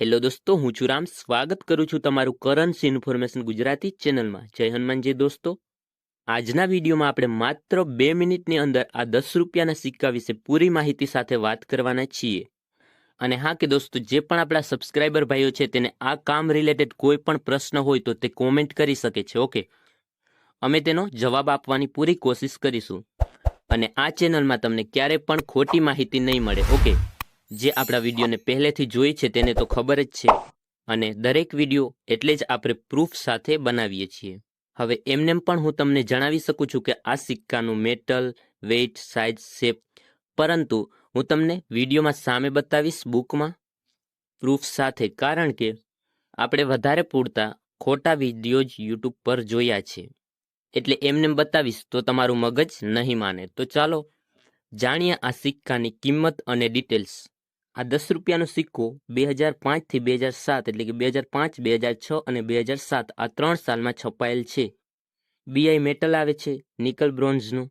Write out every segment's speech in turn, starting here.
Hello દોસ્તો, હું છું રામ. સ્વાગત કરું છું તમારું કરન્સી ઇન્ફોર્મેશન ગુજરાતી ચેનલમાં. જય હનુમાનજી દોસ્તો. આજના વિડીયોમાં આપણે માત્ર બે મિનિટની અંદર આ દસ રૂપિયાના સિક્કા વિશે પૂરી માહિતી સાથે વાત કરવાના છીએ. અને હા કે દોસ્તો, જે પણ આપણા સબસ્ક્રાઈબર ભાઈઓ છે તેને આ કામ રિલેટેડ કોઈ પણ પ્રશ્ન હોય તો તે કોમેન્ટ કરી શકે છે, ઓકે? અમે તેનો જવાબ આપવાની પૂરી કોશિશ કરીશું. અને આ ચેનલમાં તમને ક્યારે પણ ખોટી માહિતી નહીં મળે, ઓકે? જે આપણા વિડીયોને પહેલેથી જોઈ છે તેને તો ખબર જ છે. અને દરેક વીડિયો એટલે જ આપણે પ્રૂફ સાથે બનાવીએ છીએ. હવે એમનેમ પણ હું તમને જણાવી શકું છું કે આ સિક્કાનું મેટલ, વેઇટ, સાઇઝ, શેપ. પરંતુ હું તમને વિડીયોમાં સામે બતાવીશ બુકમાં પ્રૂફ સાથે, કારણ કે આપણે વધારે પૂરતા ખોટા વીડિયો જ યુટ્યુબ પર જોયા છે. એટલે એમને બતાવીશ તો તમારું મગજ નહીં માને. તો ચાલો જાણીએ આ સિક્કાની કિંમત અને ડિટેલ્સ. આ દસ રૂપિયાનો સિક્કો બે હજાર પાંચથી બે હજાર સાત એટલે કે બે હજાર પાંચ, બે હજાર છ અને બે હજાર સાત આ ત્રણ સાલમાં છપાયેલ છે. બીઆઈ મેટલ આવે છે, નિકલ બ્રોન્ઝનું.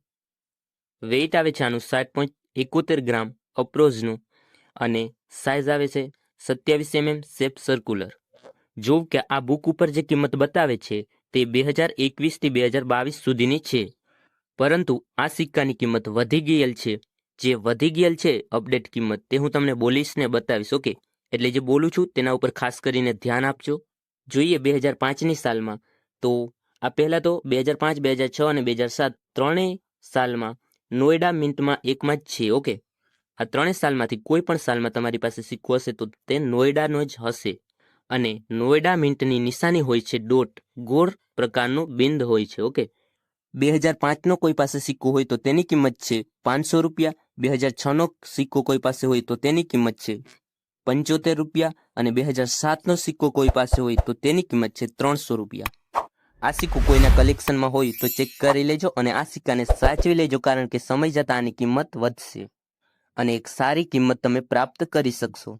વેઇટ આવે છે આનું સાત પોઈન્ટ એકોતેર ગ્રામ અપ્રોઝનું. અને સાઇઝ આવે છે સત્યાવીસ એમએમ સેફ સર્ક્યુલર. જો કે આ બુક ઉપર જે કિંમત બતાવે છે તે બે હજાર એકવીસથી બે હજાર બાવીસ સુધીની છે. પરંતુ આ સિક્કાની કિંમત વધી ગયેલ છે જે વધી ગયેલ છે અપડેટ કિંમત, તે હું તમને બોલીશ ને બતાવીશ ઓકે એટલે જે બોલું છું, તેના ઉપર ખાસ કરીને ધ્યાન આપજો. જોઈએ બે હજાર પાંચની સાલમાં, તો આ પહેલાં તો બે હજાર પાંચ, બે હજાર છ અને બે હજાર સાત ત્રણેય સાલમાં નોઈડા મિન્ટમાં એકમાં જ છે ઓકે આ ત્રણેય સાલમાંથી કોઈ પણ સાલમાં તમારી પાસે સિક્કો હશે, તો તે નોઈડાનો જ હશે. અને નોઈડા મિન્ટની નિશાની હોય છે ડોટ ગોળ પ્રકારનું બિંદ હોય છે ઓકે બે હજાર પાંચનો કોઈ પાસે સિક્કો હોય તો તેની કિંમત છે પાંચસો રૂપિયા બે હજાર છનો સિક્કો કોઈ પાસે હોય તો તેની કિંમત છે પંચોતેર રૂપિયા અને બે હજાર સાતનો સિક્કો કોઈ પાસે હોય તો તેની કિંમત છે ત્રણસો રૂપિયા. આ સિક્કો કોઈના કલેક્શનમાં હોય તો ચેક કરી લેજો અને આ સિક્કાને સાચવી લેજો કારણ કે સમય જતાં આની કિંમત વધશે અને એક સારી કિંમત તમે પ્રાપ્ત કરી શકશો.